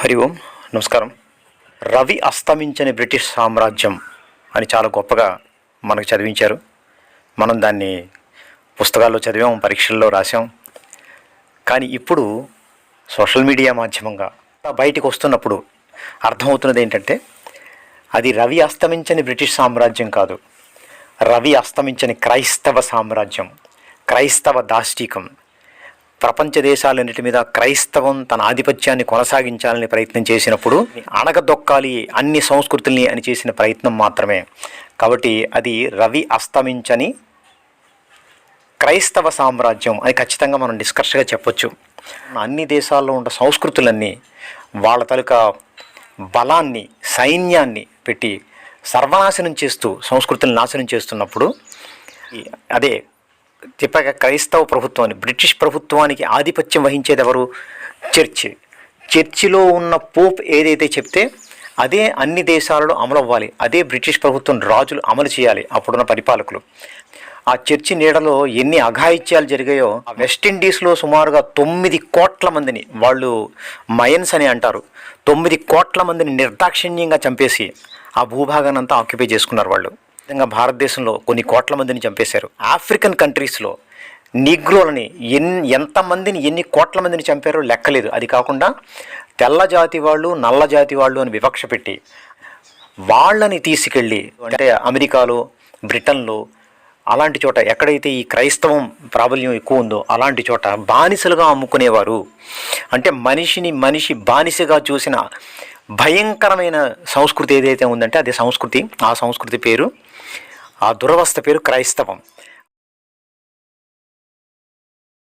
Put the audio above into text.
హరి ఓం నమస్కారం. రవి అస్తమించని బ్రిటిష్ సామ్రాజ్యం అని చాలా గొప్పగా మనకు చదివించారు. మనం దాన్ని పుస్తకాల్లో చదివాం పరీక్షల్లో రాసాం కానీ ఇప్పుడు సోషల్ మీడియా మాధ్యమంగా బయటకు వస్తున్నప్పుడు అర్థమవుతున్నది ఏంటంటే అది రవి అస్తమించని బ్రిటిష్ సామ్రాజ్యం కాదు. రవి అస్తమించని క్రైస్తవ సామ్రాజ్యం క్రైస్తవ దాష్టీకం ప్రపంచ దేశాలన్నిటి మీద క్రైస్తవం తన ఆధిపత్యాన్ని కొనసాగించాలని ప్రయత్నం చేసినప్పుడు అణగదొక్కాలి అన్ని సంస్కృతుల్ని అని చేసిన ప్రయత్నం మాత్రమే. కాబట్టి అది రవి అస్తమించని క్రైస్తవ సామ్రాజ్యం అని ఖచ్చితంగా మనం డిస్కర్స్గా చెప్పొచ్చు. అన్ని దేశాల్లో ఉన్న సంస్కృతులన్నీ వాళ్ళ తాలూకా బలాన్ని సైన్యాన్ని పెట్టి సర్వనాశనం చేస్తూ సంస్కృతులను నాశనం చేస్తున్నప్పుడు అదే చెప్పాక క్రైస్తవ ప్రభుత్వాన్ని బ్రిటిష్ ప్రభుత్వానికి ఆధిపత్యం వహించేది ఎవరు? చర్చి. చర్చిలో ఉన్న పోప్ ఏదైతే చెప్తే అదే అన్ని దేశాలలో అమలు అవ్వాలి. అదే బ్రిటిష్ ప్రభుత్వం రాజులు అమలు చేయాలి అప్పుడున్న పరిపాలకులు. ఆ చర్చి నీడలో ఎన్ని అఘాయిత్యాలు జరిగాయో ఆ వెస్టిండీస్లో సుమారుగా తొమ్మిది కోట్ల మందిని వాళ్ళు మయన్స్ అని అంటారు. తొమ్మిది కోట్ల మందిని నిర్దాక్షిణ్యంగా చంపేసి ఆ భూభాగాన్ని అంతా ఆక్యుపై చేసుకున్నారు వాళ్ళు. విధంగా భారతదేశంలో కొన్ని కోట్ల మందిని చంపేశారు. ఆఫ్రికన్ కంట్రీస్లో నిగ్రోలని ఎన్ ఎంతమందిని ఎన్ని కోట్ల మందిని చంపారో లెక్కలేదు. అది కాకుండా తెల్ల జాతి వాళ్ళు నల్ల జాతి వాళ్ళు అని వివక్ష పెట్టి వాళ్ళని తీసుకెళ్ళి అంటే అమెరికాలో బ్రిటన్లో అలాంటి చోట ఎక్కడైతే ఈ క్రైస్తవం ప్రాబల్యం ఎక్కువ ఉందో అలాంటి చోట బానిసలుగా అమ్ముకునేవారు. అంటే మనిషిని మనిషి బానిసగా చూసిన భయంకరమైన సంస్కృతి ఏదైతే ఉందంటే అదే సంస్కృతి ఆ సంస్కృతి పేరు ఆ దురవస్థ పేరు క్రైస్తవం.